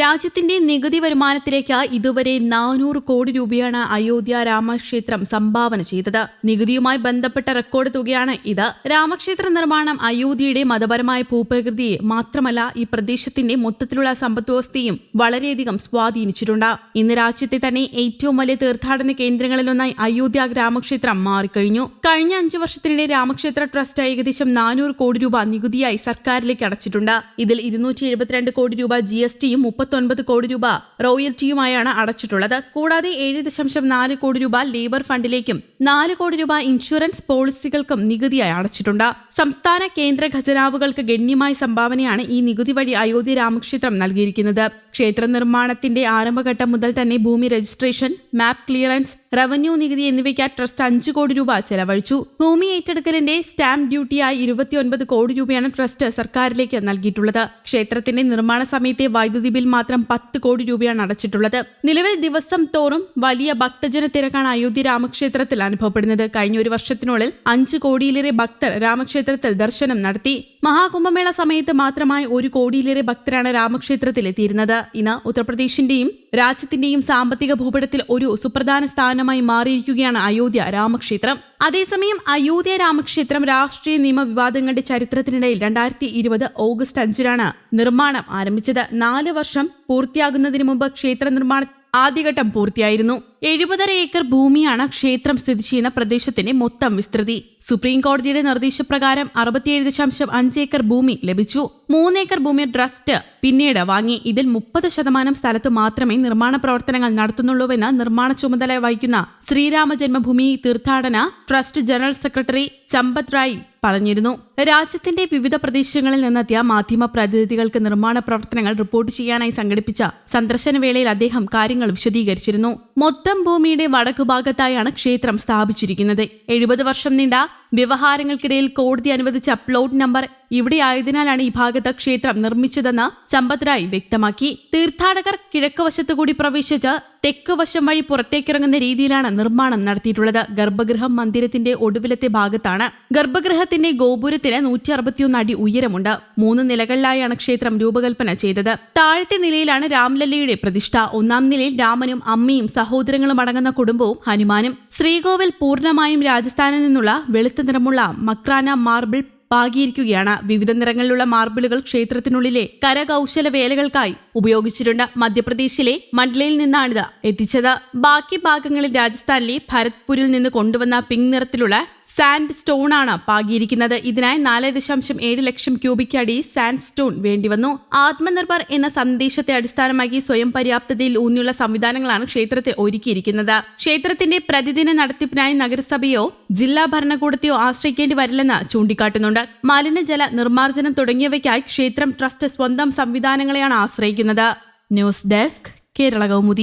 രാജ്യത്തിന്റെ നികുതി വരുമാനത്തിലേക്ക് ഇതുവരെ നാനൂറ് കോടി രൂപയാണ് അയോധ്യ രാമക്ഷേത്രം സംഭാവന ചെയ്തത്. നികുതിയുമായി ബന്ധപ്പെട്ട റെക്കോർഡ് തുകയാണ് ഇത്. രാമക്ഷേത്ര നിർമ്മാണം അയോധ്യയുടെ മതപരമായ ഭൂപ്രകൃതിയെ മാത്രമല്ല ഈ പ്രദേശത്തിന്റെ മൊത്തത്തിലുള്ള സമ്പദ്വ്യവസ്ഥയും വളരെയധികം സ്വാധീനിച്ചിട്ടുണ്ട്. ഇന്ന് രാജ്യത്തെ തന്നെ ഏറ്റവും വലിയ തീർത്ഥാടന കേന്ദ്രങ്ങളിലൊന്നായി അയോധ്യ രാമക്ഷേത്രം മാറിക്കഴിഞ്ഞു. കഴിഞ്ഞ അഞ്ചു വർഷത്തിനിടെ രാമക്ഷേത്ര ട്രസ്റ്റ് ഏകദേശം നാനൂറ് കോടി രൂപ നികുതിയായി സർക്കാരിലേക്ക് അടച്ചിട്ടുണ്ട്. ഇതിൽ ഇരുന്നൂറ്റി കോടി രൂപ ജി എസ് ടിയും മുപ്പത്തൊൻപത് കോടി രൂപ റോയൽറ്റിയുമായാണ് അടച്ചിട്ടുള്ളത്. കൂടാതെ ഏഴ് ദശാംശം നാല് കോടി രൂപ ലേബർ ഫണ്ടിലേക്കും നാല് കോടി രൂപ ഇൻഷുറൻസ് പോളിസികൾക്കും നികുതിയായി അടച്ചിട്ടുണ്ട്. സംസ്ഥാന കേന്ദ്ര ഖജനാവുകൾക്ക് ഗണ്യമായ സംഭാവനയാണ് ഈ നികുതി വഴി അയോധ്യ രാമക്ഷേത്രം നൽകിയിരിക്കുന്നത്. ക്ഷേത്ര നിർമ്മാണത്തിന്റെ ആരംഭഘട്ടം മുതൽ തന്നെ ഭൂമി രജിസ്ട്രേഷൻ മാപ്പ് ക്ലിയറൻസ് റവന്യൂ നികുതി എന്നിവയ്ക്ക് ട്രസ്റ്റ് അഞ്ച് കോടി രൂപ ചെലവഴിച്ചു. ഭൂമി ഏറ്റെടുക്കലിന്റെ സ്റ്റാമ്പ് ഡ്യൂട്ടിയായി ഇരുപത്തിയൊൻപത് കോടി രൂപയാണ് ട്രസ്റ്റ് സർക്കാരിലേക്ക് നൽകിയിട്ടുള്ളത്. ക്ഷേത്രത്തിന്റെ നിർമ്മാണ സമയത്തെ വൈദ്യുതി ബിൽ മാത്രം പത്ത് കോടി രൂപയാണ് അടച്ചിട്ടുള്ളത്. നിലവിൽ ദിവസം തോറും വലിയ ഭക്തജന തിരക്കാണ് അയോധ്യ രാമക്ഷേത്രത്തിൽ അനുഭവപ്പെടുന്നത്. കഴിഞ്ഞ ഒരു വർഷത്തിനുള്ളിൽ അഞ്ച് കോടിയിലേറെ ഭക്തർ രാമക്ഷേത്രത്തിൽ ദർശനം നടത്തി. മഹാകുംഭമേള സമയത്ത് മാത്രമായി ഒരു കോടിയിലേറെ ഭക്തരാണ് രാമക്ഷേത്രത്തിൽ എത്തിയിരുന്നത് ഇന്ന് ഉത്തർപ്രദേശിന്റെയും രാജ്യത്തിന്റെയും സാമ്പത്തിക ഭൂപടത്തിൽ ഒരു സുപ്രധാന സ്ഥാനമായി മാറിയിരിക്കുകയാണ് അയോധ്യ രാമക്ഷേത്രം. അതേസമയം അയോധ്യ രാമക്ഷേത്രം രാഷ്ട്രീയ നിയമവിവാദങ്ങളുടെ ചരിത്രത്തിനിടയിൽ രണ്ടായിരത്തി ഇരുപത് ഓഗസ്റ്റ് അഞ്ചിനാണ് നിർമ്മാണം ആരംഭിച്ചത്. നാല് വർഷം പൂർത്തിയാകുന്നതിന് മുമ്പ് ക്ഷേത്ര നിർമ്മാണ ആദ്യഘട്ടം പൂർത്തിയായിരുന്നു. എഴുപതര ഏക്കർ ഭൂമിയാണ് ക്ഷേത്രം സ്ഥിതി ചെയ്യുന്ന പ്രദേശത്തിന്റെ മൊത്തം വിസ്തൃതി. സുപ്രീം കോടതിയുടെ നിർദ്ദേശപ്രകാരം അറുപത്തിയേഴ് ദശാംശം അഞ്ച് ഏക്കർ ഭൂമി ലഭിച്ചു. മൂന്നേക്കർ ഭൂമി ട്രസ്റ്റ് പിന്നീട് വാങ്ങി. ഇതിൽ മുപ്പത് ശതമാനം സ്ഥലത്ത് മാത്രമേ നിർമ്മാണ പ്രവർത്തനങ്ങൾ നടത്തുന്നുള്ളൂവെന്ന് നിർമ്മാണ ചുമതല വഹിക്കുന്ന ശ്രീരാമ ജന്മഭൂമി തീർത്ഥാടന trust general secretary Champat Rai പറഞ്ഞിരുന്നു. രാജ്യത്തിന്റെ വിവിധ പ്രദേശങ്ങളിൽ നിന്നെത്തിയ മാധ്യമ പ്രതിനിധികൾക്ക് നിർമ്മാണ പ്രവർത്തനങ്ങൾ റിപ്പോർട്ട് ചെയ്യാനായി സംഘടിപ്പിച്ച സന്ദർശന വേളയിൽ അദ്ദേഹം കാര്യങ്ങൾ വിശദീകരിച്ചിരുന്നു. മൊത്തം ഭൂമിയുടെ വടക്കുഭാഗത്തായാണ് ക്ഷേത്രം സ്ഥാപിച്ചിരിക്കുന്നത്. എഴുപത് വർഷം നീണ്ട വ്യവഹാരങ്ങൾക്കിടയിൽ കോടതി അനുവദിച്ച പ്ലോട്ട് നമ്പർ ഇവിടെ ആയതിനാലാണ് ഈ ഭാഗത്ത് ക്ഷേത്രം നിർമ്മിച്ചതെന്ന് സമ്പത്രായ് വ്യക്തമാക്കി. തീർത്ഥാടകർ കിഴക്ക് വശത്തുകൂടി പ്രവേശിച്ച് തെക്ക് വശം വഴി പുറത്തേക്കിറങ്ങുന്ന രീതിയിലാണ് നിർമ്മാണം നടത്തിയിട്ടുള്ളത്. ഗർഭഗൃഹം മന്ദിരത്തിന്റെ ഒടുവിലത്തെ ഭാഗത്താണ്. ഗർഭഗൃഹത്തിന്റെ ഗോപുരത്തിന് നൂറ്റി അറുപത്തിയൊന്ന് അടി ഉയരമുണ്ട്. മൂന്ന് നിലകളിലായാണ് ക്ഷേത്രം രൂപകൽപ്പന ചെയ്തത്. താഴത്തെ നിലയിലാണ് രാംലല്ലയുടെ പ്രതിഷ്ഠ. ഒന്നാം നിലയിൽ രാമനും അമ്മയും സഹോദരങ്ങളും അടങ്ങുന്ന കുടുംബവും ഹനുമാനും. ശ്രീകോവിൽ പൂർണമായും രാജസ്ഥാനിൽ നിന്നുള്ള വെളുത്ത നിറമുള്ള മക്രാന മാർബിൾ പാകിയിരിക്കുകയാണ്. വിവിധ നിറങ്ങളിലുള്ള മാർബിളുകൾ ക്ഷേത്രത്തിനുള്ളിലെ കരകൗശല വേലകൾക്കായി ഉപയോഗിച്ചിട്ടുണ്ട്. മധ്യപ്രദേശിലെ മണ്ഡലയിൽ നിന്നാണിത് എത്തിച്ചത്. ബാക്കി ഭാഗങ്ങളിൽ രാജസ്ഥാനിലെ ഭരത്പൂരിൽ നിന്ന് കൊണ്ടുവന്ന പിങ്ക് നിറത്തിലുള്ള സാൻഡ് സ്റ്റോൺ ആണ് പാകിയിരിക്കുന്നത്. ഇതിനായി നാല് ദശാംശം ഏഴ് ലക്ഷം ക്യൂബിക് അടി സാൻഡ് സ്റ്റോൺ വേണ്ടിവന്നു ആത്മനിർഭർ എന്ന സന്ദേശത്തെ അടിസ്ഥാനമാക്കി സ്വയം പര്യാപ്തതയിൽ ഊന്നിയുള്ള സംവിധാനങ്ങളാണ് ക്ഷേത്രത്തിൽ ഒരുക്കിയിരിക്കുന്നത്. ക്ഷേത്രത്തിന്റെ പ്രതിദിന നടത്തിപ്പിനായി നഗരസഭയോ ജില്ലാ ഭരണകൂടത്തെയോ ആശ്രയിക്കേണ്ടി വരില്ലെന്ന് ചൂണ്ടിക്കാട്ടുന്നുണ്ട്. മലിനജല നിർമ്മാർജനം തുടങ്ങിയവയ്ക്കായി ക്ഷേത്രം ട്രസ്റ്റ് സ്വന്തം സംവിധാനങ്ങളെയാണ് ആശ്രയിക്കുന്നത്. News desk Kerala Kaumudi.